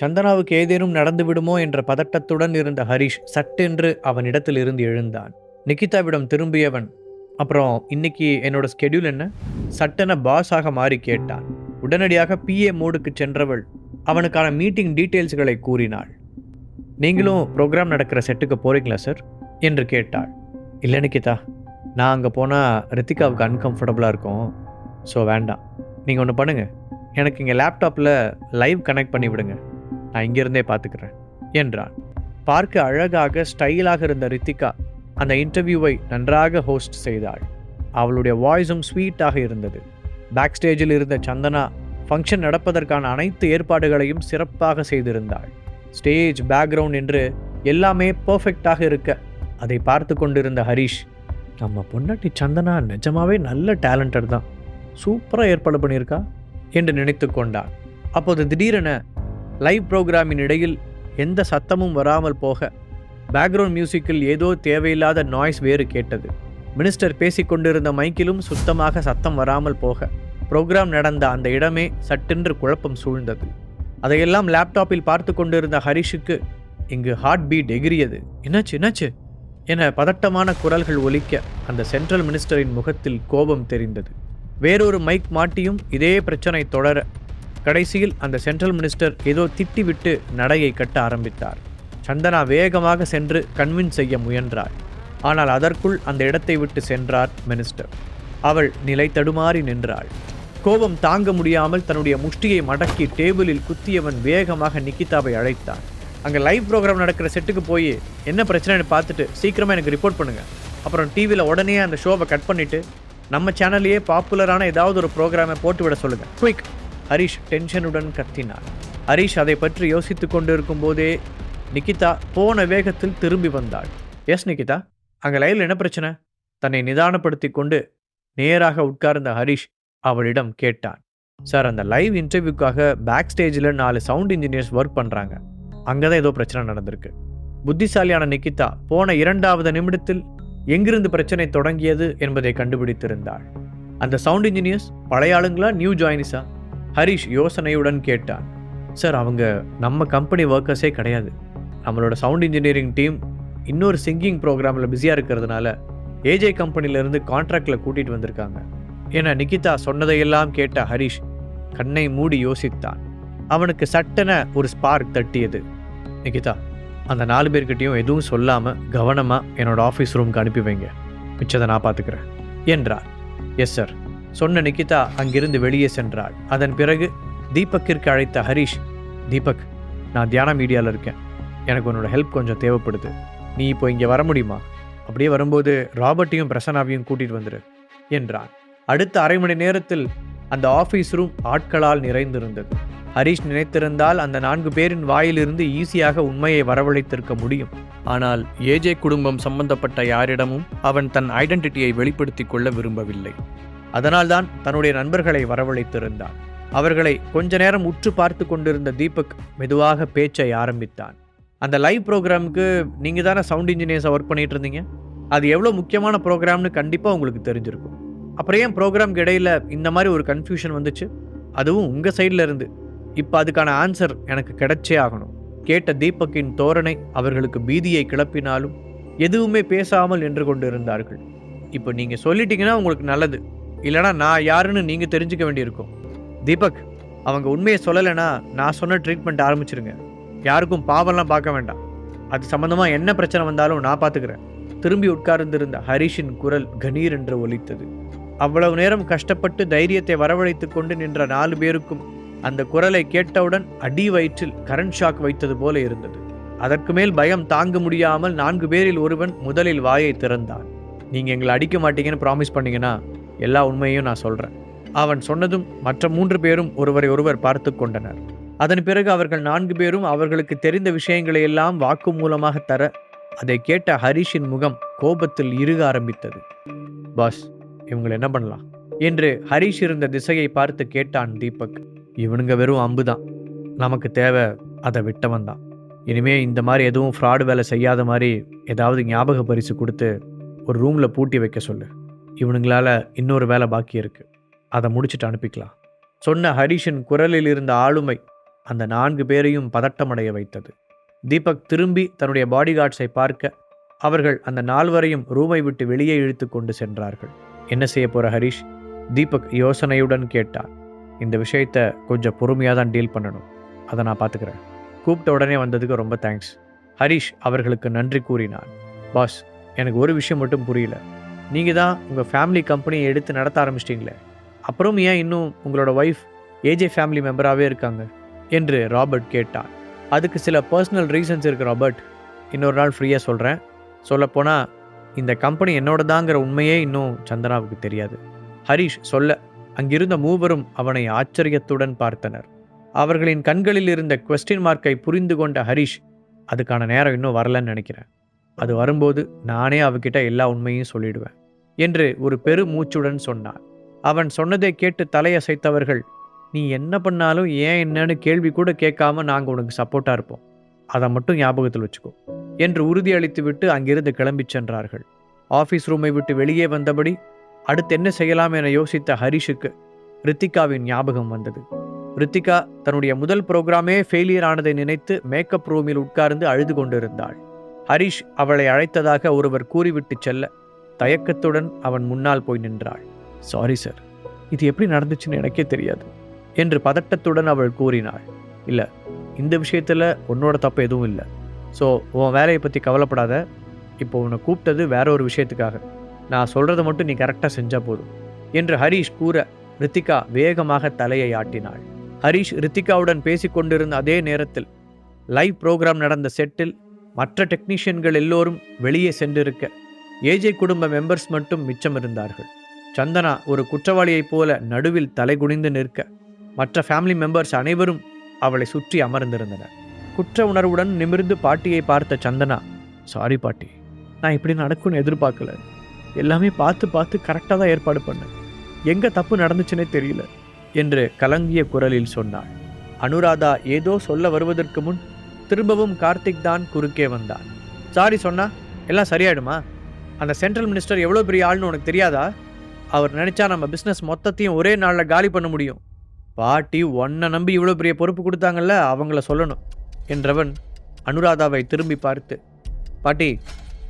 சந்தனாவுக்கு ஏதேனும் நடந்து விடுமோ என்ற பதட்டத்துடன் இருந்த ஹரிஷ் சட்டென்று அவனிடத்தில் இருந்து எழுந்தான். நிகிதாவிடம் திரும்பியவன் அப்புறம் இன்னைக்கு என்னோட ஸ்கெடியூல் என்ன? சட்டென பாஸாக மாறி கேட்டான். உடனடியாக பிஏ மோடுக்கு சென்றவள் அவனுக்கான மீட்டிங் டீட்டெயில்ஸ்களை கூறினாள். நீங்களும் ப்ரோக்ராம் நடக்கிற செட்டுக்கு போறீங்களா சார் என்று கேட்டாள். இல்லை நிகிதா நான் அங்கே போனால் ரித்திகாவுக்கு அன்கம்ஃபர்டபுளாக இருக்கும். ஸோ வேண்டாம். நீங்கள் ஒன்று பண்ணுங்கள் எனக்கு இங்கே லேப்டாப்பில் லைவ் கனெக்ட் பண்ணி விடுங்க. நான் இங்கேருந்தே பார்த்துக்கிறேன் என்றான். பார்க்க அழகாக ஸ்டைலாக இருந்த ரித்திகா அந்த இன்டர்வியூவை நன்றாக ஹோஸ்ட் செய்தாள். அவளுடைய வாய்ஸும் ஸ்வீட்டாக இருந்தது. பேக் ஸ்டேஜில் இருந்த சந்தனா ஃபங்க்ஷன் நடப்பதற்கான அனைத்து ஏற்பாடுகளையும் சிறப்பாக செய்திருந்தாள். ஸ்டேஜ் பேக்ரவுண்ட் என்று எல்லாமே பர்ஃபெக்டாக இருக்க அதை பார்த்து கொண்டிருந்த ஹரிஷ் நம்ம பொண்டாட்டி சந்தனா நிஜமாவே நல்ல டேலண்டட் தான். சூப்பராக ஏற்பாடு பண்ணியிருக்கா. என்று நினைத்து கொண்டான். அப்போது திடீரென லைவ் ப்ரோக்ராமின் இடையில் எந்த சத்தமும் வராமல் போக பேக்ரவுண்ட் மியூசிக்கில் ஏதோ தேவையில்லாத நாய்ஸ் வேறு கேட்டது. மினிஸ்டர் பேசிக்கொண்டிருந்த மைக்கிலும் சுத்தமாக சத்தம் வராமல் போக ப்ரோக்ராம் நடந்த அந்த இடமே சட்டென்று குழப்பம் சூழ்ந்தது. அதையெல்லாம் லேப்டாப்பில் பார்த்து கொண்டிருந்த ஹரிஷுக்கு இங்கு ஹார்ட் பீட் எகிரியது என்னாச்சு என்னாச்சு? என பதட்டமான குரல்கள் ஒலிக்க அந்த சென்ட்ரல் மினிஸ்டரின் முகத்தில் கோபம் தெரிந்தது. வேறொரு மைக் மாட்டியும் இதே பிரச்சனை தொடர கடைசியில் அந்த சென்ட்ரல் மினிஸ்டர் ஏதோ திட்டிவிட்டு நடையை கட்ட ஆரம்பித்தார். சந்தனா வேகமாக சென்று கன்வின்ஸ் செய்ய முயன்றாள் ஆனால் அதற்குள் அந்த இடத்தை விட்டு சென்றார் மினிஸ்டர். அவள் நிலை தடுமாறி நின்றாள். கோபம் தாங்க முடியாமல் தன்னுடைய முஷ்டியை மடக்கி டேபிளில் குத்தியவன் வேகமாக நிக்கிதாவை அழைத்தான். அங்கே லைவ் ப்ரோக்ராம் நடக்கிற செட்டுக்கு போய் என்ன பிரச்சனைன்னு பார்த்துட்டு சீக்கிரமாக எனக்கு ரிப்போர்ட் பண்ணுங்கள் அப்புறம் டிவியில் உடனே அந்த ஷோவை கட் பண்ணிவிட்டு நம்ம சேனல்லையே பாப்புலரான ஏதாவது ஒரு ப்ரோக்ராமை போட்டு விட சொல்லுங்கள் குயிக் ஹரிஷ் டென்ஷனுடன் கத்தினார். ஹரிஷ் அதை பற்றி யோசித்து கொண்டிருக்கும் போதே நிகிதா போன வேகத்தில் திரும்பி வந்தாள். எஸ் நிகிதா அங்கே லைவில் என்ன பிரச்சனை? தன்னை நிதானப்படுத்தி கொண்டு நேராக உட்கார்ந்த ஹரிஷ் அவளிடம் கேட்டான். சார் அந்த லைவ் இன்டர்வியூக்காக பேக் ஸ்டேஜில் நாலு சவுண்ட் இன்ஜினியர்ஸ் ஒர்க் பண்ணுறாங்க அங்கே தான் ஏதோ பிரச்சனை நடந்திருக்கு. புத்திசாலியான நிகிதா போன இரண்டாவது நிமிடத்தில் எங்கிருந்து பிரச்சனை தொடங்கியது என்பதை கண்டுபிடித்திருந்தாள். அந்த சவுண்ட் இன்ஜினியர்ஸ் பழைய ஆளுங்களா நியூ ஜாயினிஸா ஹரிஷ் யோசனையுடன் கேட்டான். சார் அவங்க நம்ம கம்பெனி ஒர்க்கர்ஸே கிடையாது. நம்மளோட சவுண்ட் இன்ஜினியரிங் டீம் இன்னொரு சிங்கிங் ப்ரோக்ராமில் பிஸியாக இருக்கிறதுனால ஏஜே கம்பெனிலேருந்து கான்ட்ராக்டில் கூட்டிகிட்டு வந்திருக்காங்க. ஏன்னா நிகிதா சொன்னதையெல்லாம் கேட்ட ஹரிஷ் கண்ணை மூடி யோசித்தான். அவனுக்கு சட்டென ஒரு ஸ்பார்க் தட்டியது. நிகிதா அந்த நாலு பேர்கிட்டையும் எதுவும் சொல்லாமல் கவனமாக என்னோடய ஆஃபீஸ் ரூமுக்கு அனுப்பி வைங்க. மிச்சதை நான் பார்த்துக்கிறேன் என்றார். எஸ் சார் சொன்ன நிக்கிதா அங்கிருந்து வெளியே சென்றாள். அதன் பிறகு தீபக்கிற்கு அழைத்த ஹரிஷ் தீபக் நான் தியான மீடியாவில் இருக்கேன். எனக்கு உன்னோட ஹெல்ப் கொஞ்சம் தேவைப்படுது. நீ இப்போ இங்கே வர முடியுமா? அப்படியே வரும்போது ராபர்ட்டையும் பிரசன்னாவையும் கூட்டிகிட்டு வந்துடு என்றான். அடுத்த அரை மணி நேரத்தில் அந்த ஆஃபீஸ் ரூம் ஆட்களால் நிறைந்திருந்தது. ஹரிஷ் நினைத்திருந்தால் அந்த நான்கு பேரின் வாயிலிருந்து ஈஸியாக உண்மையை வரவழைத்திருக்க முடியும். ஆனால் ஏஜே குடும்பம் சம்பந்தப்பட்ட யாரிடமும் அவன் தன் ஐடென்டிட்டியை வெளிப்படுத்திக் கொள்ள விரும்பவில்லை. அதனால்தான் தன்னுடைய நண்பர்களை வரவழைத்திருந்தான். அவர்களை கொஞ்ச நேரம் உற்று பார்த்து கொண்டிருந்த தீபக் மெதுவாக பேச்சை ஆரம்பித்தான். அந்த லைவ் ப்ரோக்ராமுக்கு நீங்கள் தானே சவுண்ட் இன்ஜினியர்ஸை ஒர்க் பண்ணிட்டு இருந்தீங்க? அது எவ்வளோ முக்கியமான ப்ரோக்ராம்னு கண்டிப்பாக உங்களுக்கு தெரிஞ்சிருக்கும். அப்புறம் ஏன் ப்ரோக்ராம்க்கு இடையில இந்த மாதிரி ஒரு கன்ஃபியூஷன் வந்துச்சு? அதுவும் உங்கள் சைடில் இருந்து. இப்போ அதுக்கான ஆன்சர் எனக்கு கிடைச்சே ஆகணும். கேட்ட தீபக்கின் தோரணை அவர்களுக்கு பீதியை கிளப்பினாலும் எதுவுமே பேசாமல் நின்று கொண்டிருந்தார்கள். இப்போ நீங்கள் சொல்லிட்டீங்கன்னா உங்களுக்கு நல்லது. இல்லைனா நான் யாருன்னு நீங்கள் தெரிஞ்சுக்க வேண்டியிருக்கும். தீபக் அவங்க உண்மையை சொல்லலைன்னா நான் சொன்ன ட்ரீட்மெண்ட் ஆரம்பிச்சிருங்க. யாருக்கும் பாவம்லாம் பார்க்க வேண்டாம். அது சம்மந்தமாக என்ன பிரச்சனை வந்தாலும் நான் பார்த்துக்கிறேன். திரும்பி உட்கார்ந்திருந்த ஹரிஷின் குரல் கணீர் என்று ஒலித்தது. அவ்வளவு நேரம் கஷ்டப்பட்டு தைரியத்தை வரவழைத்து கொண்டு நின்ற நாலு பேருக்கும் அந்த குரலை கேட்டவுடன் அடி வயிற்றில் கரண்ட் ஷாக் வைத்தது போல இருந்தது. அதற்கு மேல் பயம் தாங்க முடியாமல் நான்கு பேரில் ஒருவன் முதலில் வாயை திறந்தான். நீங்க எங்களை அடிக்க மாட்டீங்கன்னு ப்ராமிஸ் பண்ணீங்கன்னா எல்லா உண்மையும் நான் சொல்றேன். அவன் சொன்னதும் மற்ற மூன்று பேரும் ஒருவரை ஒருவர் பார்த்து கொண்டனர். அதன் பிறகு அவர்கள் நான்கு பேரும் அவர்களுக்கு தெரிந்த விஷயங்களை எல்லாம் வாக்கு மூலமாக தர அதை கேட்ட ஹரிஷின் முகம் கோபத்தில் இருக ஆரம்பித்தது. பாஸ் இவங்களை என்ன பண்ணலாம்? என்று ஹரிஷ் இருந்த திசையை பார்த்து கேட்டான் தீபக். இவனுங்க வெறும் அம்பு தான். நமக்கு தேவை அதை விட்டவன் தான். இனிமே இந்த மாதிரி எதுவும் ஃப்ராடு வேலை செய்யாத மாதிரி ஏதாவது ஞாபக பரிசு கொடுத்து ஒரு ரூமில் பூட்டி வைக்க சொல்லு. இவனுங்களால இன்னொரு வேலை பாக்கி இருக்குது அதை முடிச்சுட்டு அனுப்பிக்கலாம். சொன்ன ஹரிஷின் குரலில் இருந்த ஆளுமை அந்த நான்கு பேரையும் பதட்டமடைய வைத்தது. தீபக் திரும்பி தன்னுடைய பாடிகார்ட்ஸை பார்க்க அவர்கள் அந்த நால்வரையும் ரூமை விட்டு வெளியே இழுத்து கொண்டு சென்றார்கள். என்ன செய்ய போகிற ஹரிஷ்? தீபக் யோசனையுடன் கேட்டார். இந்த விஷயத்த கொஞ்சம் பொறுமையாக தான் டீல் பண்ணணும். அதை நான் பார்த்துக்கிறேன். கூப்பிட்ட உடனே வந்ததுக்கு ரொம்ப தேங்க்ஸ் ஹரிஷ் அவர்களுக்கு நன்றி கூறினான் பாஸ் எனக்கு ஒரு விஷயம் மட்டும் புரியல. நீங்கள் தான் உங்கள் ஃபேமிலி கம்பெனியை எடுத்து நடத்த ஆரம்பிச்சிட்டிங்களே. அப்புறம் ஏன் இன்னும் உங்களோட ஒய்ஃப் ஏஜே ஃபேமிலி மெம்பராகவே இருக்காங்க? என்று ராபர்ட் கேட்டான் அதுக்கு சில பர்சனல் ரீசன்ஸ் இருக்குது ராபர்ட். இன்னொரு நாள் ஃப்ரீயாக சொல்கிறேன் சொல்லப்போனால் இந்த கம்பெனி என்னோடதாங்கிற உண்மையே இன்னும் சந்தனாவுக்கு தெரியாது. ஹரிஷ் சொல்ல அங்கிருந்த மூவரும் அவனை ஆச்சரியத்துடன் பார்த்தனர். அவர்களின் கண்களில் இருந்த கொஸ்டின் மார்க்கை புரிந்து கொண்ட ஹரிஷ் அதுக்கான நேரம் இன்னும் வரலன்னு நினைக்கிறேன். அது வரும்போது நானே அவகிட்ட எல்லா உண்மையும் சொல்லிடுவேன் என்று ஒரு பெரு மூச்சுடன் சொன்னான். அவன் சொன்னதை கேட்டு தலையசைத்தவர்கள் நீ என்ன பண்ணாலும் ஏன் என்னன்னு கேள்வி கூட கேட்காம நாங்கள் உனக்கு சப்போர்ட்டாக இருப்போம். அதை மட்டும் ஞாபகத்தில் வச்சுக்கோ என்று உறுதியளித்துவிட்டு அங்கிருந்து கிளம்பிச் சென்றார்கள். ஆஃபீஸ் ரூமை விட்டு வெளியே வந்தபடி அடுத்து என்ன செய்யலாம் என யோசித்த ஹரிஷுக்கு ரித்திகாவின் ஞாபகம் வந்தது. ரித்திகா தன்னுடைய முதல் ப்ரோக்ராமே ஃபெயிலியர் ஆனதை நினைத்து மேக்கப் ரூமில் உட்கார்ந்து அழுது கொண்டிருந்தாள். ஹரிஷ் அவளை அழைத்ததாக ஒருவர் கூறிவிட்டு செல்ல தயக்கத்துடன் அவன் முன்னால் போய் நின்றாள். சாரி சார் இது எப்படி நடந்துச்சுன்னு எனக்கே தெரியாது என்று பதட்டத்துடன் அவள் கூறினாள். இல்லை இந்த விஷயத்தில் உன்னோட தப்பு எதுவும் இல்லை. ஸோ உன் வேலையை பற்றி கவலைப்படாத. இப்போ உன்னை கூப்பிட்டது வேற ஒரு விஷயத்துக்காக. நான் சொல்கிறத மட்டும் நீ கரெக்டாக செஞ்சால் போதும் என்று ஹரீஷ் கூற ரித்திகா வேகமாக தலையை ஆட்டினாள். ஹரீஷ் ரித்திகாவுடன் பேசிக்கொண்டிருந்த அதே நேரத்தில் லைவ் ப்ரோக்ராம் நடந்த செட்டில் மற்ற டெக்னீஷியன்கள் எல்லோரும் வெளியே சென்றிருக்க ஏஜே குடும்ப மெம்பர்ஸ் மட்டும் மிச்சம் இருந்தார்கள். சந்தனா ஒரு குற்றவாளியைப் போல நடுவில் தலைகுனிந்து நிற்க மற்ற ஃபேமிலி மெம்பர்ஸ் அனைவரும் அவளை சுற்றி அமர்ந்திருந்தனர். குற்ற உணர்வுடன் நிமிர்ந்து பாட்டியை பார்த்த சந்தனா சாரி பாட்டி நான் இப்படி நடக்கும்னு எதிர்பார்க்கல. எல்லாமே பார்த்து பார்த்து கரெக்டாக தான் ஏற்பாடு பண்ணேன். எங்கே தப்பு நடந்துச்சுன்னே தெரியல என்று கலங்கிய குரலில் சொன்னாள். அனுராதா ஏதோ சொல்ல வருவதற்கு முன் திரும்பவும் கார்த்திக் தான் குறுக்கே வந்தான். சாரி சொன்னா எல்லாம் சரியாயிடுமா? அந்த சென்ட்ரல் மினிஸ்டர் எவ்வளோ பெரிய ஆள்னு உனக்கு தெரியாதா? அவர் நினச்சா நம்ம பிஸ்னஸ் மொத்தத்தையும் ஒரே நாளில் காலி பண்ண முடியும். பாட்டி உன்னை நம்பி இவ்வளோ பெரிய பொறுப்பு கொடுத்தாங்கல்ல அவங்கள சொல்லணும் என்றவன் அனுராதாவை திரும்பி பார்த்து பாட்டி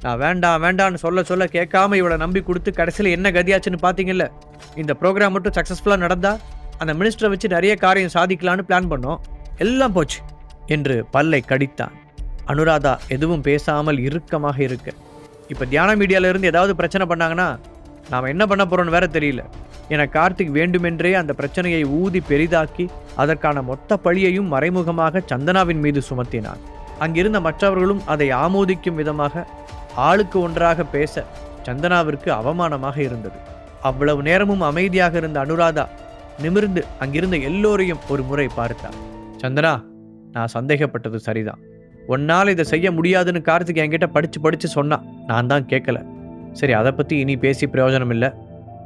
நான் வேண்டாம் வேண்டான்னு சொல்ல சொல்ல கேட்காம இவளை நம்பி கொடுத்து கடைசியில் என்ன கதியாச்சுன்னு பார்த்தீங்கல்ல இந்த ப்ரோக்ராம் மட்டும் சக்ஸஸ்ஃபுல்லாக நடந்தா அந்த மினிஸ்டரை வச்சு நிறைய காரியம் சாதிக்கலான்னு பிளான் பண்ணோம். எல்லாம் போச்சு. என்று பல்லை கடித்தான். அனுராதா எதுவும் பேசாமல் இறுக்கமாக இருக்க. இப்போ தியான மீடியாவிலேருந்து ஏதாவது பிரச்சனை பண்ணாங்கன்னா நாம் என்ன பண்ண போகிறோன்னு வேற தெரியல. என கார்த்திக் வேண்டுமென்றே அந்த பிரச்சனையை ஊதி பெரிதாக்கி அதற்கான மொத்த பழியையும் மறைமுகமாக சந்தனாவின் மீது சுமத்தினான். அங்கிருந்த மற்றவர்களும் அதை ஆமோதிக்கும் விதமாக ஆளுக்கு ஒன்றாக பேச சந்தனாவிற்கு அவமானமாக இருந்தது. அவ்வளவு நேரமும் அமைதியாக இருந்த அனுராதா நிமிர்ந்து அங்கிருந்த எல்லோரையும் ஒரு முறை பார்த்தார். சந்தனா நான் சந்தேகப்பட்டது சரிதான். உன்னால் இதை செய்ய முடியாதுன்னு கார்த்திக் என்கிட்ட படிச்சு படிச்சு சொன்னான் நான் தான் கேட்கல. சரி அதை பற்றி இனி பேசி பிரயோஜனம் இல்லை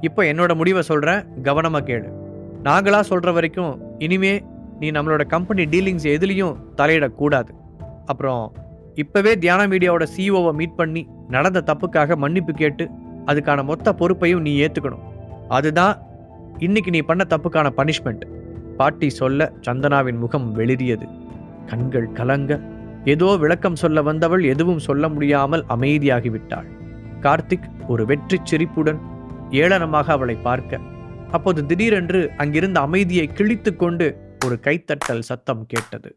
இப்போ என்னோட முடிவை சொல்கிறேன் கவனமாக கேளு. நாங்களாக சொல்கிற வரைக்கும் இனிமே நீ நம்மளோட கம்பெனி டீலிங்ஸ் எதுலேயும் தலையிடக்கூடாது. அப்புறம் இப்பவே தியான மீடியாவோட சிஇஓவை மீட் பண்ணி நடந்த தப்புக்காக மன்னிப்பு கேட்டு அதுக்கான மொத்த பொறுப்பையும் நீ ஏற்றுக்கணும் அதுதான் இன்னைக்கு நீ பண்ண தப்புக்கான பனிஷ்மெண்ட் பாட்டி சொல்ல சந்தனாவின் முகம் வெளிரியது கண்கள் கலங்க. ஏதோ விளக்கம் சொல்ல வந்தவள் எதுவும் சொல்ல முடியாமல் அமைதியாகிவிட்டாள் கார்த்திக் ஒரு வெற்றி சிரிப்புடன் ஏளனமாக அவளை பார்க்க. அப்போது திடீரென்று அங்கிருந்த அமைதியை கிழித்து கொண்டு ஒரு கைத்தட்டல் சத்தம் கேட்டது.